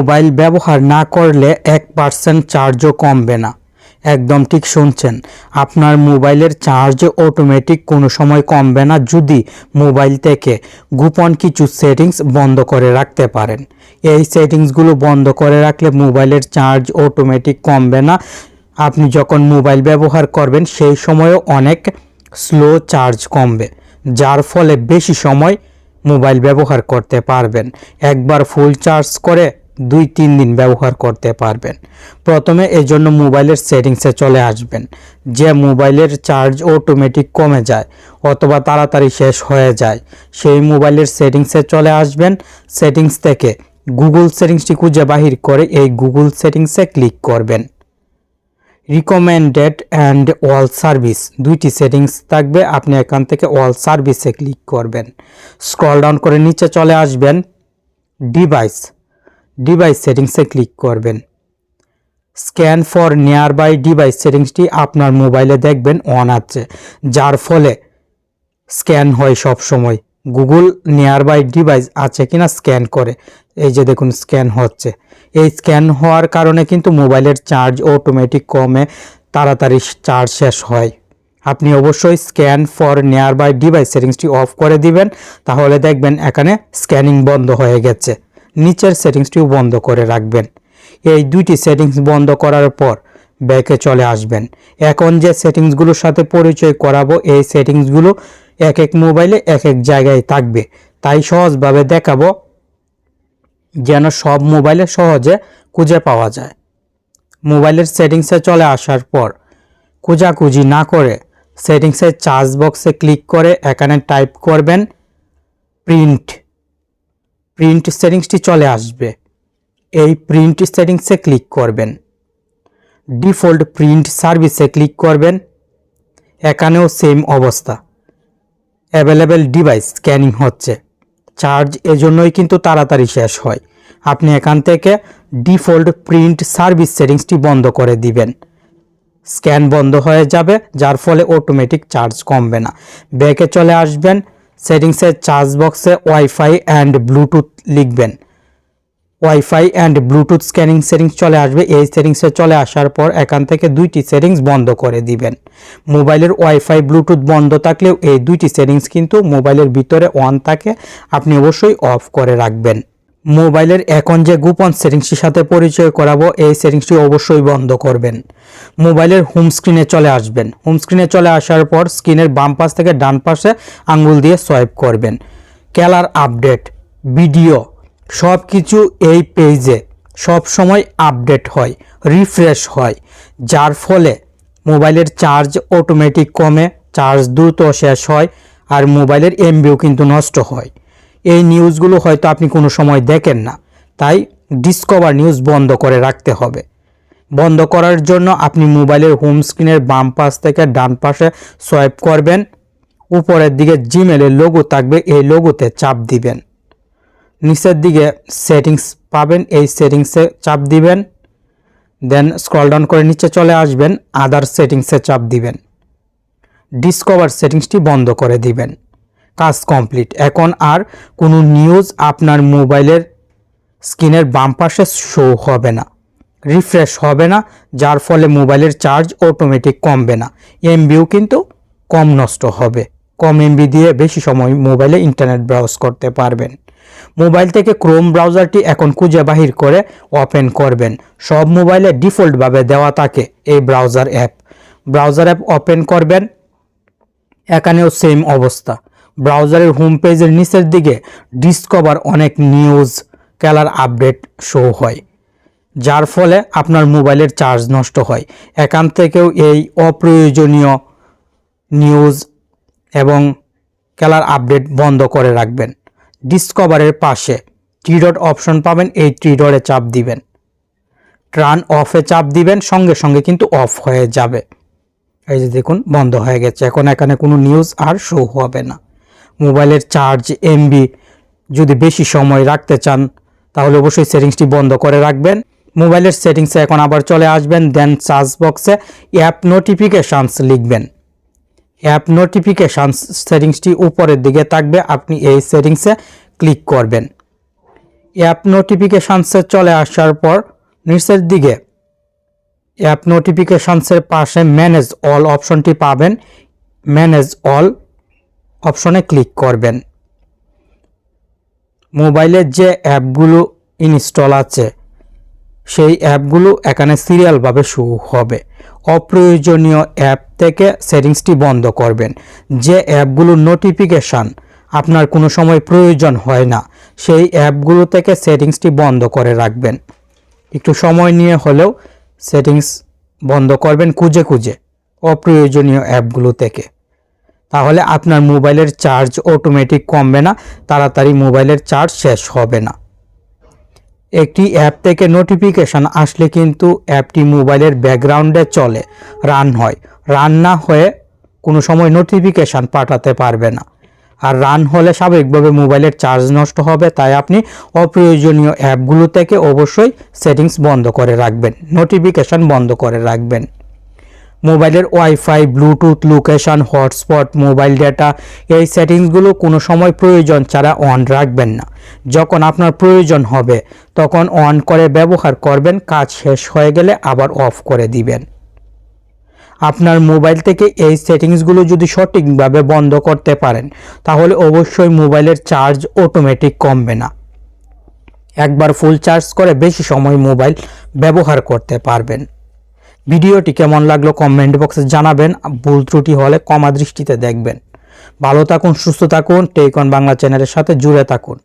Mobile ব্যবহার না করলে এক পার্সেন্ট চার্জও কমবে না। একদম ঠিক শুনছেন। আপনার মোবাইলের চার্জ অটোমেটিক কোনো সময় কমবে না যদি মোবাইল থেকে গোপন কিছু সেটিংস বন্ধ করে রাখতে পারেন। এই সেটিংসগুলো বন্ধ করে রাখলে মোবাইলের চার্জ অটোমেটিক কমবে না। আপনি যখন মোবাইল ব্যবহার করবেন সেই সময়ও অনেক স্লো চার্জ কমবে, যার ফলে বেশি সময় মোবাইল ব্যবহার করতে পারবেন। একবার ফুল চার্জ করে দুই তিন দিন ব্যবহার করতে পারবেন। প্রথমে এই জন্য মোবাইলের সেটিংসে চলে আসবেন, যে মোবাইলের চার্জ অটোমেটিক কমে যায় অথবা তাড়াতাড়ি শেষ হয়ে যায়। সেই মোবাইলের সেটিংসে চলে আসবেন। সেটিংস থেকে গুগল সেটিংসটি খুঁজে বাহির করে এই গুগল সেটিংসে ক্লিক করবেন। রিকমেন্ডেড অ্যান্ড অল সার্ভিস দুইটি সেটিংস থাকবে, আপনি এখান থেকে অল সার্ভিসে ক্লিক করবেন। স্ক্রল ডাউন করে নিচে চলে আসবেন। ডিভাইস ডিভাইস সেটিংসে ক্লিক করবেন। Scan for nearby device সেটিংসটি আপনার মোবাইলে দেখবেন অন আছে, যার ফলে স্ক্যান হয় সব সময় গুগল নিয়ার বাই ডিভাইস আছে কিনা স্ক্যান করে। এই যে দেখুন স্ক্যান হচ্ছে। এই স্ক্যান হওয়ার কারণে কিন্তু মোবাইলের চার্জ অটোমেটিক কমে তাড়াতাড়ি চার্জ শেষ হয়। আপনি অবশ্যই scan for nearby device সেটিংসটি অফ করে দিবেন, তাহলে দেখবেন এখানে স্ক্যানিং বন্ধ হয়ে গেছে। নিচের সেটিংসটিও বন্ধ করে রাখবেন। এই দুইটি সেটিংস বন্ধ করার পর ব্যাকে চলে আসবেন। এখন যে সেটিংসগুলোর সাথে পরিচয় করাবো, এই সেটিংসগুলো এক এক মোবাইলে এক এক জায়গায় থাকবে। তাই সহজভাবে দেখাবো যেন সব মোবাইলে সহজে খুঁজে পাওয়া যায়। মোবাইলের সেটিংসে চলে আসার পর খোঁজাখুঁজি না করে সেটিংসের চার্জ বক্সে ক্লিক করে এখানে টাইপ করবেন প্রিন্ট। প্রিন্ট সেটিংসটি চলে আসবে। এই প্রিন্ট সেটিংসে ক্লিক করবেন। ডিফল্ট প্রিন্ট সার্ভিসে ক্লিক করবেন। এখানেও সেম অবস্থা। অ্যাভেলেবেল ডিভাইস স্ক্যানিং হচ্ছে। চার্জ এজন্যই কিন্তু তাড়াতাড়ি শেষ হয়। আপনি এখান থেকে ডিফল্ট প্রিন্ট সার্ভিস সেটিংসটি বন্ধ করে দিবেন। স্ক্যান বন্ধ হয়ে যাবে, যার ফলে অটোমেটিক চার্জ কমবে না। ব্যাকে চলে আসবেন। সেটিংসের চার্জ বক্সে ওয়াইফাই অ্যান্ড ব্লুটুথ লিখবেন। WiFi and Bluetooth scanning settings চলে আসবে। এই সেটিংসে চলে আসার পর এখান থেকে দুইটি সেটিংস বন্ধ করে দিবেন। মোবাইলের ওয়াইফাই ব্লুটুথ বন্ধ থাকলেও এই দুইটি সেটিংস কিন্তু মোবাইলের ভিতরে অন থাকে। আপনি অবশ্যই অফ করে রাখবেন। মোবাইলের এখন যে গোপন সেটিংসটির সাথে পরিচয় করাবো, এই সেটিংসটি অবশ্যই বন্ধ করবেন। মোবাইলের হোম স্ক্রিনে চলে আসবেন। হোম স্ক্রিনে চলে আসার পর স্ক্রিনের বাম পাশ থেকে ডান পাশে আঙ্গুল দিয়ে সোয়াইপ করবেন। ক্যালার আপডেট ভিডিও সব কিছু এই পেজে সব সময় আপডেট হয় রিফ্রেশ হয়। যার ফলে মোবাইলের চার্জ অটোমেটিক কমে চার্জ দ্রুত শেষ হয় আর মোবাইলের এমবিও কিন্তু নষ্ট হয়। এই নিউজগুলো হয়তো আপনি কোনো সময় দেখেন না। তাই ডিসকভার নিউজ বন্ধ করে রাখতে হবে। বন্ধ করার জন্য আপনি মোবাইলের হোম স্ক্রিনের বাম পাশ থেকে ডান পাশে সোয়াইপ করবেন। উপরের দিকে জিমেলের লোগো থাকবে, এই লোগোতে চাপ দিবেন। নিচের দিকে সেটিংস পাবেন, এই সেটিংসে চাপ দিবেন। দেন স্ক্রল ডাউন করে নিচে চলে আসবেন আদার সেটিংসে চাপ দিবেন। ডিসকভার সেটিংসটি বন্ধ করে দিবেন। কাজ কমপ্লিট। এখন আর কোনো নিউজ আপনার মোবাইলের স্ক্রিনের বাম পাশে শো হবে না। রিফ্রেশ হবে না, যার ফলে মোবাইলের চার্জ অটোমেটিক কমবে না। এমবিও কিন্তু কম নষ্ট হবে। কম এমবি দিয়ে বেশি সময় মোবাইলে ইন্টারনেট ব্রাউজ করতে পারবেন। মোবাইল থেকে ক্রোম ব্রাউজারটি এখন খুঁজে বাহির করে ওপেন করবেন। সব মোবাইলে ডিফল্টভাবে দেওয়া থাকে এই browser app browser app open করবেন, এখানেও সেম অবস্থা। ব্রাউজারের হোম পেজের নিচের দিকে ডিসকভার অনেক নিউজ ক্যালার আপডেট শো হয়, যার ফলে আপনার মোবাইলের চার্জ নষ্ট হয়। এখান থেকেও এই অপ্রয়োজনীয় নিউজ এবং খেলার আপডেট বন্ধ করে রাখবেন। ডিসকভারের পাশে থ্রি ডট অপশন পাবেন, এই থ্রি ডটে চাপ দিবেন। ট্রান অফে চাপ দিবেন, সঙ্গে সঙ্গে কিন্তু অফ হয়ে যাবে। এই যে দেখুন, বন্ধ হয়ে গেছে। এখন এখানে কোনো নিউজ আর শো হবে না। মোবাইলের চার্জ এমবি যদি বেশি সময় রাখতে চান, তাহলে অবশ্যই সেটিংসটি বন্ধ করে রাখবেন। মোবাইলের সেটিংসে এখন আবার চলে আসবেন, দেন সার্চ বক্সে অ্যাপ নোটিফিকেশানস লিখবেন। অ্যাপ নোটিফিকেশান সেটিংসটি উপরের দিকে থাকবে, আপনি এই সেটিংসে ক্লিক করবেন। অ্যাপ নোটিফিকেশানসে চলে আসার পর নিচের দিকে অ্যাপ নোটিফিকেশানসের পাশে ম্যানেজ অল অপশনটি পাবেন। ম্যানেজ অল অপশনে ক্লিক করবেন। মোবাইলের যে অ্যাপগুলো ইনস্টল আছে, সেই অ্যাপগুলো এখানে সিরিয়ালভাবে শো হবে। অপ্রয়োজনীয় অ্যাপ থেকে সেটিংসটি বন্ধ করবেন। যে অ্যাপগুলো নোটিফিকেশান আপনার কোনো সময় প্রয়োজন হয় না, সেই অ্যাপগুলো থেকে সেটিংসটি বন্ধ করে রাখবেন। একটু সময় নিয়ে হলেও সেটিংস বন্ধ করবেন খুঁজে খুঁজে অপ্রয়োজনীয় অ্যাপগুলো থেকে। তাহলে আপনার মোবাইলের চার্জ অটোমেটিক কমবে না, তাড়াতাড়ি মোবাইলের চার্জ শেষ হবে না। একটি অ্যাপ থেকে নোটিফিকেশান আসলে কিন্তু অ্যাপটি মোবাইলের ব্যাকগ্রাউন্ডে চলে রান হয়। রান না হয়ে কোনো সময় নোটিফিকেশান পাঠাতে পারবে না। আর রান হলে স্বাভাবিকভাবে মোবাইলের চার্জ নষ্ট হবে, তাই আপনি অপ্রয়োজনীয় অ্যাপগুলো থেকে অবশ্যই সেটিংস বন্ধ করে রাখবেন নোটিফিকেশান বন্ধ করে রাখবেন। মোবাইলের WiFi, Bluetooth, location, hotspot, mobile data, এই সেটিংসগুলো কোনো সময় প্রয়োজন ছাড়া অন রাখবেন না। যখন আপনার প্রয়োজন হবে, তখন অন করে ব্যবহার করবেন, কাজ শেষ হয়ে গেলে আবার অফ করে দিবেন। আপনার মোবাইল থেকে এই সেটিংসগুলো যদি সঠিকভাবে বন্ধ করতে পারেন, তাহলে অবশ্যই মোবাইলের চার্জ অটোমেটিক কমবে না। একবার ফুল চার্জ করে বেশি সময় মোবাইল ব্যবহার করতে পারবেন। ভিডিওটি কেমন লাগল কমেন্ট বক্সে জানাবেন, ভুল ত্রুটি হলে কমা দৃষ্টিতে দেখবেন। ভালো থাকুন, সুস্থ থাকুন, টেকন বাংলা চ্যানেলের সাথে জুড়ে থাকুন।